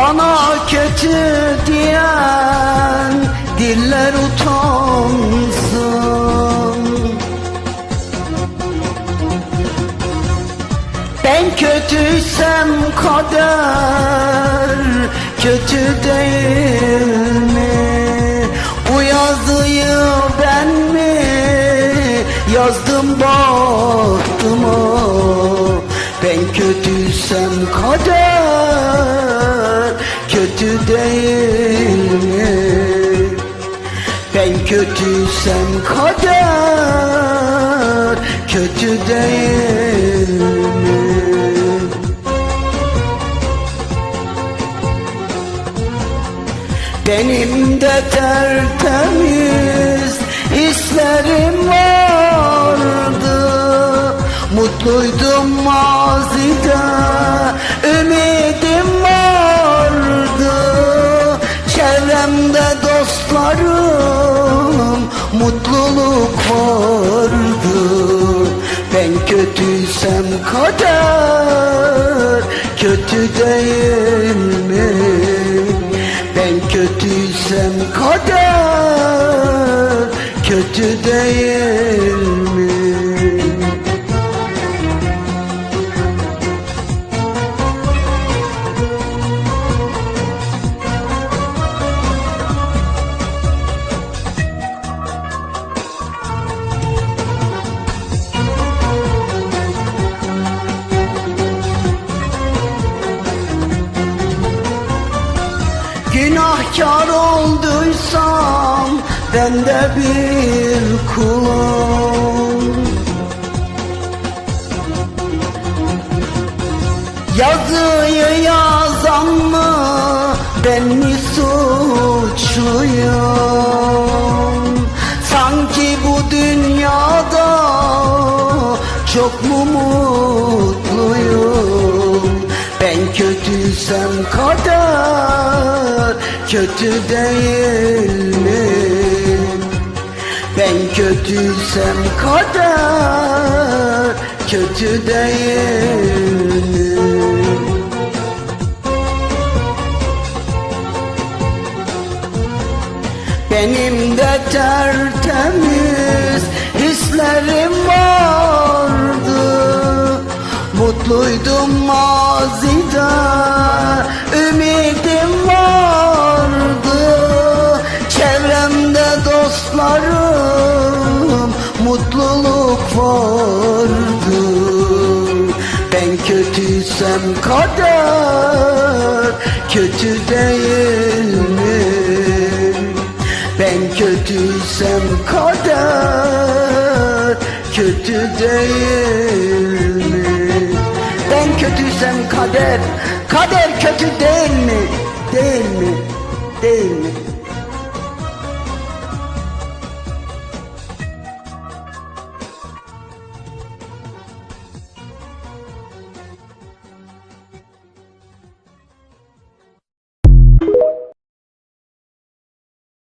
Bana kötü diyen diller utansın Ben kötüysem kader kötü değil mi? Bu yazıyı ben mi yazdım bahtıma? Ben kötüysem kader kötü değil mi? Ben kötüysem kader kötü değil mi? Benim de tertemiz hislerim vardı Mutluydum mazide mutluluk vardı Ben kötüysem kader kötü değil mi? Ben kötüysem kader kötü değil mi? Günahkar olduysam ben de bir kulum. Yazıyı yazan mı ben mi suçluyum? Sanki bu dünyada çok mu mutluyum? Ben kötüysem kader kötü değil mi? Ben kötüysem kader kötü değil mi? Benim de tertemiz hislerim vardı Mutluydum mazide ümidim dostlarım mutluluk vardı Ben kötüysem kader kötü değil mi? Ben kötüysem kader kötü değil mi? Ben kötüysem kader kader kötü değil mi? Değil mi? Değil mi?